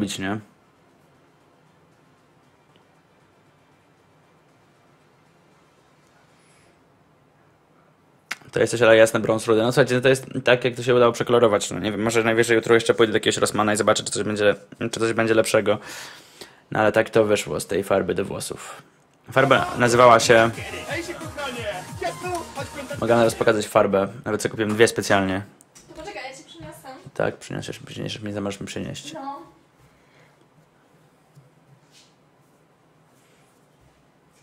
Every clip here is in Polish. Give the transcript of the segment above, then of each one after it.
robić, nie? To jest coś ale jasne brąz rudy. No słuchajcie, to jest tak, jak to się udało przekolorować. No nie wiem, może najwyżej jutro jeszcze pójdę do jakiegoś Rossmana i zobaczę, czy coś będzie, czy coś będzie lepszego. No ale tak to wyszło z tej farby do włosów. Farba nazywała się... Mogę teraz pokazać farbę. Nawet sobie kupiłem dwie specjalnie. Poczekaj, ja ci przyniosę. Tak, przyniesiesz później, żeby mi przynieść. No.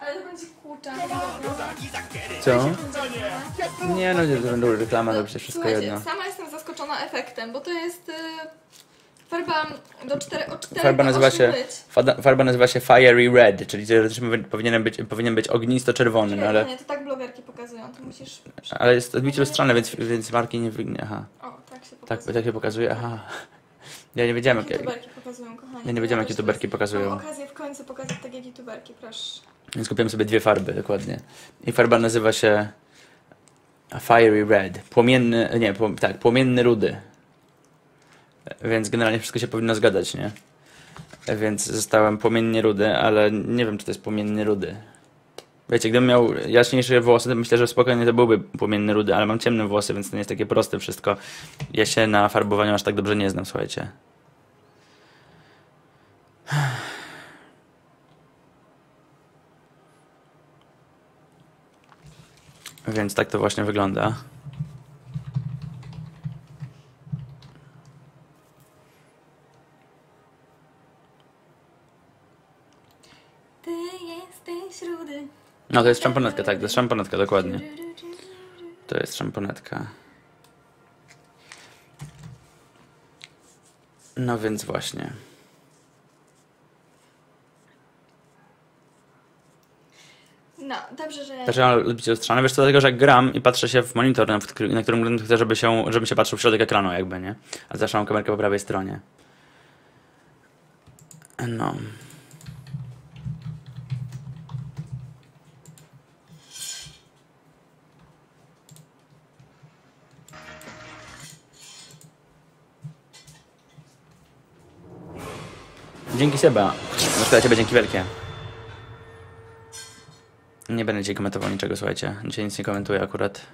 Ale to będzie kurczę. Co? Nie no, nie, to będą reklama, to przecież wszystko Słuchajcie, jedno. sama jestem zaskoczona efektem, bo to jest y, farba do 4, od 4 Farba do nazywa 8 się, fada- farba nazywa się Fiery Red, czyli teoretycznie powinien być, powinien być ognisto-czerwony, no ale, Nie, to tak blogerki pokazują, to musisz... ale jest odbicie lustrzane, więc, więc marki nie wygnie. Aha, O, tak się tak, pokazuje. tak się pokazuje, aha. Ja nie wiedziałem, Jak youtuberki pokazują, kochani. ja nie wiedziałem, jak też youtuberki pokazują. Mam okazję w końcu pokazać tak jak youtuberki, proszę. Więc kupiłem sobie dwie farby, dokładnie. I farba nazywa się Fiery Red. Płomienny, nie, tak, płomienny rudy. Więc generalnie wszystko się powinno zgadzać, nie? Więc zostałem płomiennie rudy, ale nie wiem, czy to jest płomienny rudy. Wiecie, gdybym miał jaśniejsze włosy, to myślę, że spokojnie to byłby płomienny rudy, ale mam ciemne włosy, więc to nie jest takie proste wszystko. Ja się na farbowaniu aż tak dobrze nie znam, słuchajcie. Więc tak to właśnie wygląda. Ty jesteś rudy. No to jest szamponetka, tak, to jest szamponetka, dokładnie. To jest szamponetka. No więc właśnie. No, dobrze, że... Dlaczego lubicie lustrzane? Wiesz co, dlatego, że jak gram i patrzę się w monitor, na, na którym chcę, żeby się, żeby się patrzył w środek ekranu jakby, nie? A zawsze mam kamerkę po prawej stronie. No. Dzięki Seba. Na przykład ciebie dzięki wielkie. Nie będę dzisiaj komentował niczego, słuchajcie. Dzisiaj nic nie komentuję akurat.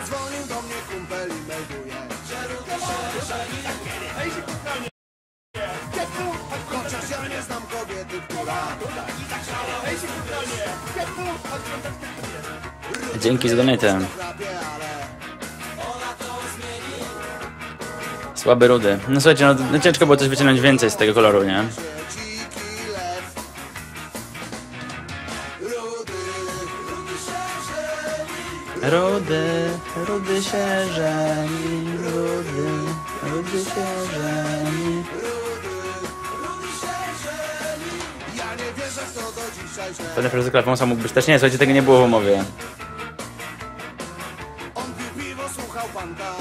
Ci zadzwonił do mnie kumpel i melduje Chociaż ja nie znam kobiety, która Dzięki za donatem. Słaby rudy. No słuchajcie, no, no ciężko było coś wyciągnąć więcej z tego koloru, nie? Rudy, rudy się żeni, rudy, rudy się żeni. Ja nie wierzę w to do dzisiaj, że Pewnie profesor Klawąsa mógł być też nie, słuchajcie, tego nie było w umowie. on pił piwo, słuchał panka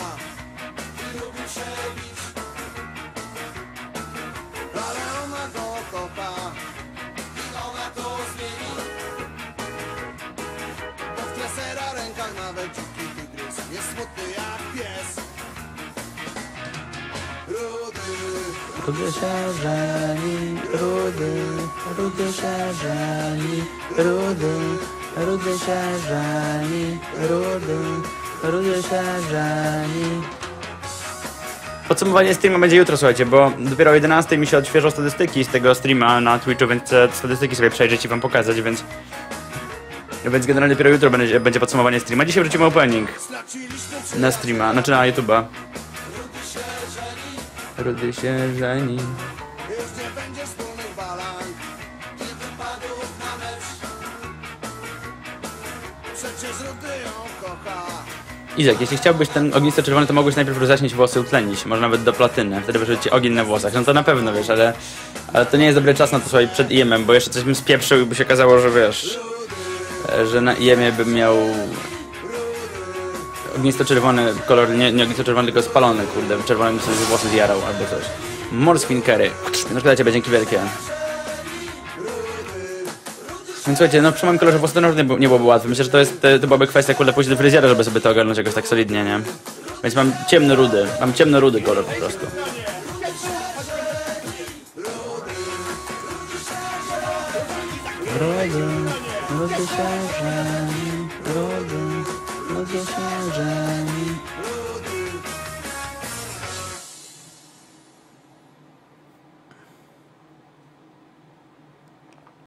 smutny jak pies Rudy Rudy się żeni, rudy, rudy się żeni, rudy, rudy się żeni, rudy, rudy się żeni. Podsumowanie streama będzie jutro, słuchajcie, bo dopiero o 11 mi się odświeżą statystyki z tego streama na Twitchu, więc statystyki sobie przejrzeć i wam pokazać, więc... Więc generalnie dopiero jutro będzie, będzie podsumowanie streama. Dzisiaj wrócimy opening na streama, znaczy na YouTube'a. Rudy się żeni. Już nie będzie wspólnych balang I wypadów na mecz Przecież Rudy ją kocha Izek, jeśli chciałbyś ten ognisto-czerwony, to mogłeś najpierw rozaśnieć włosy, utlenić, może nawet do platyny, wtedy wyszedł ci ogień na włosach. No to na pewno, wiesz, ale, ale to nie jest dobry czas na to, słuchaj, przed IEM-em, bo jeszcze coś bym spieprzył i by się okazało, że wiesz, że na IEM-ie bym miał ognisto-czerwony kolor, nie, nie ognisto-czerwony, tylko spalony, kurde, czerwonym bym sobie włosy zjarał albo coś. Morspin Curry, no szkoda ciebie, dzięki wielkie. Więc słuchajcie, no przy moim kolorze włosów to nie, nie byłoby łatwe. Myślę, że to jest, to, byłaby kwestia, kurde, pójść do fryzjera, żeby sobie to ogarnąć jakoś tak solidnie, nie? Więc mam ciemno-rudy, mam ciemno-rudy kolor po prostu. No to się żeni, rodzin.